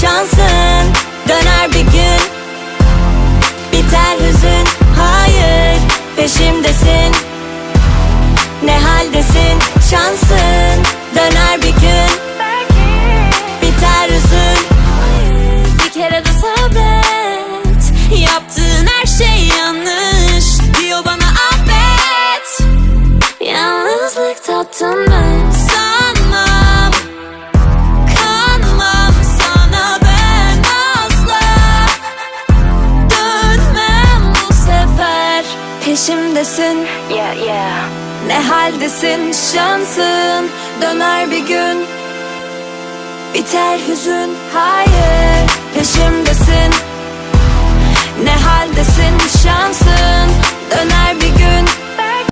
şansın. Döner bir gün Biter hüzün. Hayır peşimdesin. Ne haldesin? Şansın. Döner bir gün Biter hüzün. Bir kere de sabret. Yaptığın her şey yanlış. Diyor bana affet. Yalnızlık tattın Peşimdesin. Yeah, yeah. Ne haldesin? Şansın Döner bir gün. Biter hüzün. Hayır peşimdesin. Ne haldesin? Şansın Döner